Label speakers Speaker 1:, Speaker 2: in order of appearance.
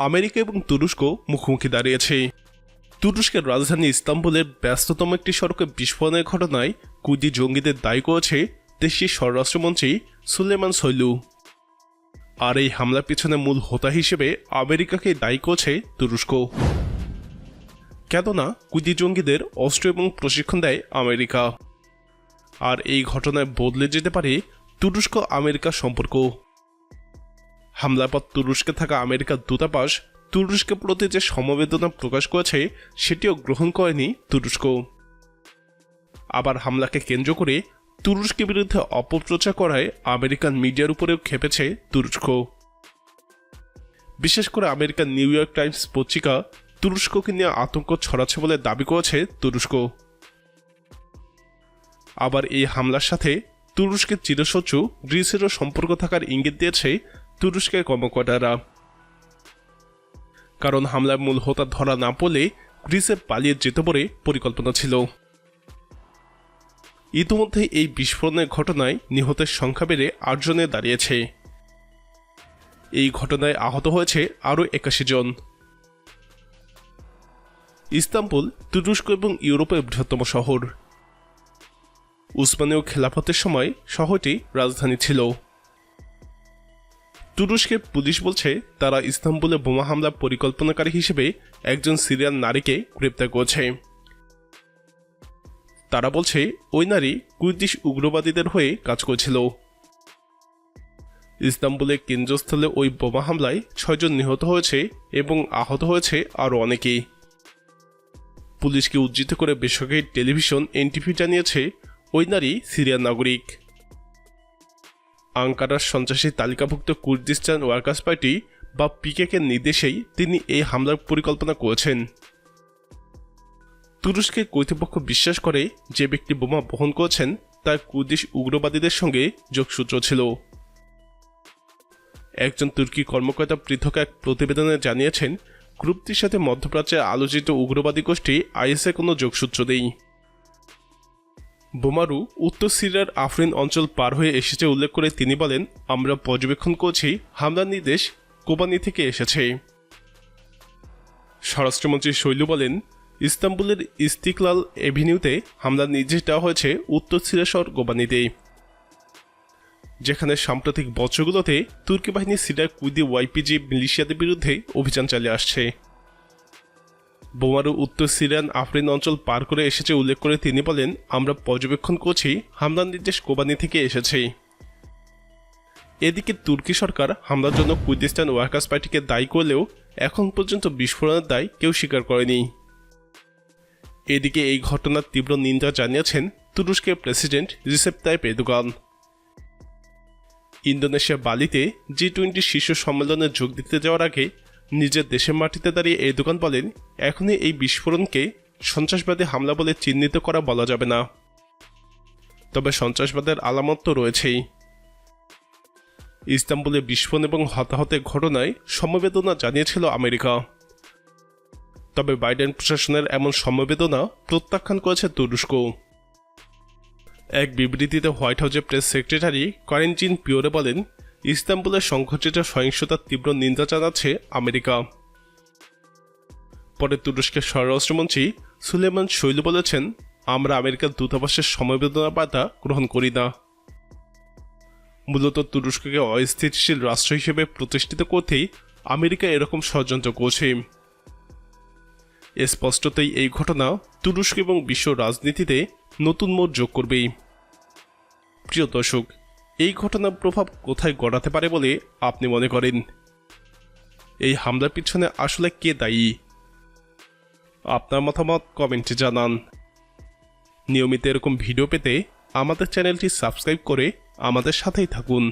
Speaker 1: America এবং তুরস্ক মুখোমুখি দাঁড়িয়েছে। তুরস্কের রাজধানী ইস্তাম্বুলের ব্যস্ততম একটি সড়কে বিস্ফোরণের ঘটনায় কুদি জঙ্গিদের দায়ী করেছে দেশটির স্বরাষ্ট্রমন্ত্রী সুলেমান সৈলু। আর এই হামলার পিছনে মূল হোতা হিসেবে আমেরিকাকে দায়ী করছে তুরস্ক। কেননা কুদি জঙ্গিদের অস্ত্র এবং প্রশিক্ষণ দেয় আমেরিকা। আর এই ঘটনায় বদলে যেতে পারে তুরস্ক আমেরিকা সম্পর্ক। হামলার পর তুরস্কে থাকা আমেরিকার দূতাবাস তুরস্কের প্রতি যে সমবেদনা প্রকাশ করেছে, সেটিও গ্রহণ করেনি তুরস্ক। আবার হামলাকে কেন্দ্র করে তুরস্কের বিরুদ্ধে অপপ্রচার করায় আমেরিকান মিডিয়ার উপরেও খেপেছে তুরস্ক। বিশেষ করে আমেরিকান নিউ ইয়র্ক টাইমস পত্রিকা তুরস্ককে নিয়ে আতঙ্ক ছড়াচ্ছে বলে দাবি করেছে তুরস্ক। আবার এই হামলার সাথে তুরস্কের চিরশত্রু গ্রিসেরও সম্পর্ক থাকার ইঙ্গিত দিয়েছে তুরস্কের কর্মকর্তারা। কারণ হামলার মূল হোতা ধরা না পড়লে গ্রিসে পালিয়ে যেতে পারে পরিকল্পনা ছিল। ইতিমধ্যে এই বিস্ফোরণের ঘটনায় নিহতের সংখ্যা বেড়ে আটজনে দাঁড়িয়েছে। এই ঘটনায় আহত হয়েছে আরও একাশি জন। ইস্তাম্বুল তুরস্ক এবং ইউরোপের বৃহত্তম শহর। উসমানীয় খেলাফতের সময় শহরটি রাজধানী ছিল। তুরস্কের পুলিশ বলছে, তারা ইস্তাম্বুলে বোমা হামলা পরিকল্পনাকারী হিসেবে একজন সিরিয়ান নারীকে গ্রেপ্তার করেছে। তারা বলছে, ওই নারী কুর্দিশ উগ্রবাদীদের হয়ে কাজ করছিল। ইস্তাম্বুলের কেন্দ্রস্থলে ওই বোমা হামলায় ছয়জন নিহত হয়েছে এবং আহত হয়েছে আরও অনেকেই। পুলিশকে উজ্জিত করে বেসরকারি টেলিভিশন এনটিভি জানিয়েছে, ওই নারী সিরিয়ান নাগরিক। আঙ্কারার সন্ত্রাসী তালিকাভুক্ত কুর্দিস্তান ওয়ার্কার্স পার্টি বা পিকেকের নির্দেশেই তিনি এই হামলার পরিকল্পনা করেছেন। তুরস্কের কর্তৃপক্ষ বিশ্বাস করে যে ব্যক্তি বোমা বহন করেছেন, তার কুর্দিশ উগ্রবাদীদের সঙ্গে যোগসূত্র ছিল। একজন তুর্কি কর্মকর্তা পৃথক এক প্রতিবেদনে জানিয়েছেন, গ্রুপটির সাথে মধ্যপ্রাচ্যে আলোচিত উগ্রবাদী গোষ্ঠী আইএসএ কোনো যোগসূত্র নেই। বোমারু উত্তর সিরিয়ার আফরিন অঞ্চল পার হয়ে এসেছে উল্লেখ করে তিনি বলেন, আমরা পর্যবেক্ষণ করছি, হামলার নির্দেশ কোবানি থেকে এসেছে। স্বরাষ্ট্রমন্ত্রী শৈলু বলেন, ইস্তাম্বুলের ইস্তিকলাল এভিনিউতে হামলার নির্দেশ দেওয়া হয়েছে উত্তর সিরিয়া শহর গোবানিতে যেখানে সাম্প্রতিক বছরগুলোতে তুর্কি বাহিনী সিরিয়ার কুইদি ওয়াইপিজি মিলিশিয়াদের বিরুদ্ধে অভিযান চালিয়ে আসছে। বোমারু উত্তর সিরিয়ান আফরিন অঞ্চল পার করে এসেছে উল্লেখ করে তিনি বলেন, আমরা পর্যবেক্ষণ করছি, হামলার নির্দেশ কোবানি থেকে এসেছে। এদিকে তুর্কি সরকার হামলার জন্য কুর্দিস্তান ওয়ার্কার্স পার্টিকে দায়ী করলেও এখন পর্যন্ত বিস্ফোরণের দায় কেউ স্বীকার করেনি। এদিকে এই ঘটনার তীব্র নিন্দা জানিয়েছেন তুরস্কের president Recep Tayyip Erdogan. Indonesia বালিতে জি টোয়েন্টি শীর্ষ সম্মেলনে যোগ দিতে যাওয়ার আগে নিজের দেশের মাটিতে দাঁড়িয়ে এই দোকান বলেন, এখনই এই বিস্ফোরণকে সন্ত্রাসবাদী হামলা বলে চিহ্নিত করা বলা যাবে না। তবে সন্ত্রাসবাদের আলামত তো রয়েছেই। ইস্তাম্বুলে বিস্ফোরণ এবং হতাহতের ঘটনায় সমবেদনা জানিয়েছিল আমেরিকা। তবে বাইডেন প্রশাসনের এমন সমবেদনা প্রত্যাখ্যান করেছে তুরস্ক। এক বিবৃতিতে হোয়াইট হাউসের প্রেস সেক্রেটারি করেনজিন পিওরে বলেন ইস্তাম্বুলের সংঘটিত সহিংসতার তীব্র নিন্দা জানাচ্ছে আমেরিকা। পরে তুরস্কের স্বরাষ্ট্রমন্ত্রী সুলেমান শৈল বলেছেন, আমরা আমেরিকার দূতাবাসের সমবেদনা বার্তা গ্রহণ করি না। মূলত তুরস্ককে অস্থিতিশীল রাষ্ট্র হিসেবে প্রতিষ্ঠিত করতেই আমেরিকা এরকম ষড়যন্ত্র করছে। স্পষ্টতই এই ঘটনা তুরস্ক এবং বিশ্ব রাজনীতিতে নতুন মোড় যোগ করবেই। প্রিয় দর্শক এই ঘটনার প্রভাব কোথায় গড়াতে পারে বলে আপনি মনে করেন? এই হামলার পিছনে আসলে কে দায়ী? আপনার মতামত কমেন্টে জানান। নিয়মিত এরকম ভিডিও পেতে আমাদের চ্যানেলটি সাবস্ক্রাইব করে আমাদের সাথেই থাকুন।